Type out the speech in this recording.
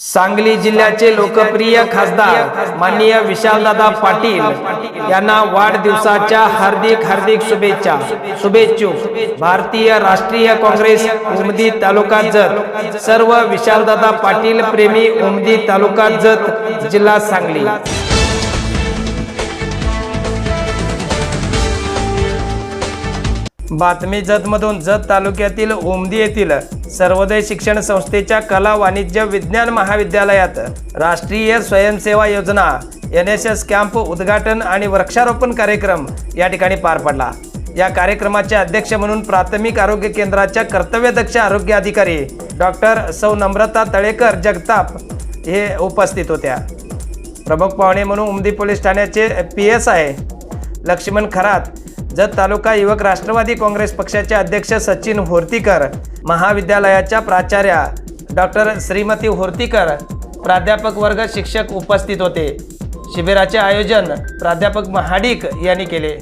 सांगली जिल्ह्याचे लोकप्रिय खासदार माननीय विशालदादा पाटील यांना वाढदिवसाच्या हार्दिक हार्दिक शुभेच्छा. शुभेच्छुक. भारतीय राष्ट्रीय काँग्रेस उमदी तालुका जत. सर्व विशालदादा पाटील प्रेमी उमदी तालुका जत जिल्हा सांगली. बातमी जतमधून जत तालुक्यातील ओमदी येथील सर्वोदय शिक्षण संस्थेच्या कला वाणिज्य विज्ञान महाविद्यालयात राष्ट्रीय स्वयंसेवा योजना एन एस एस कॅम्प उद्घाटन आणि वृक्षारोपण कार्यक्रम या ठिकाणी पार पडला. या कार्यक्रमाचे अध्यक्ष म्हणून प्राथमिक आरोग्य केंद्राच्या कर्तव्यदक्ष आरोग्य अधिकारी डॉक्टर सौ नम्रता तळेकर जगताप हे उपस्थित होत्या. प्रमुख पाहुणे म्हणून उमदी पोलीस ठाण्याचे P S I Laxman Kharat Jat तालुका युवक राष्ट्रवादी काँग्रेस पक्षाचे अध्यक्ष सचिन होर्तीकर महाविद्यालयाच्या प्राचार्या डॉक्टर श्रीमती होर्तीकर प्राध्यापक वर्ग शिक्षक उपस्थित होते. शिबिराचे आयोजन प्राध्यापक महाडिक यांनी केले.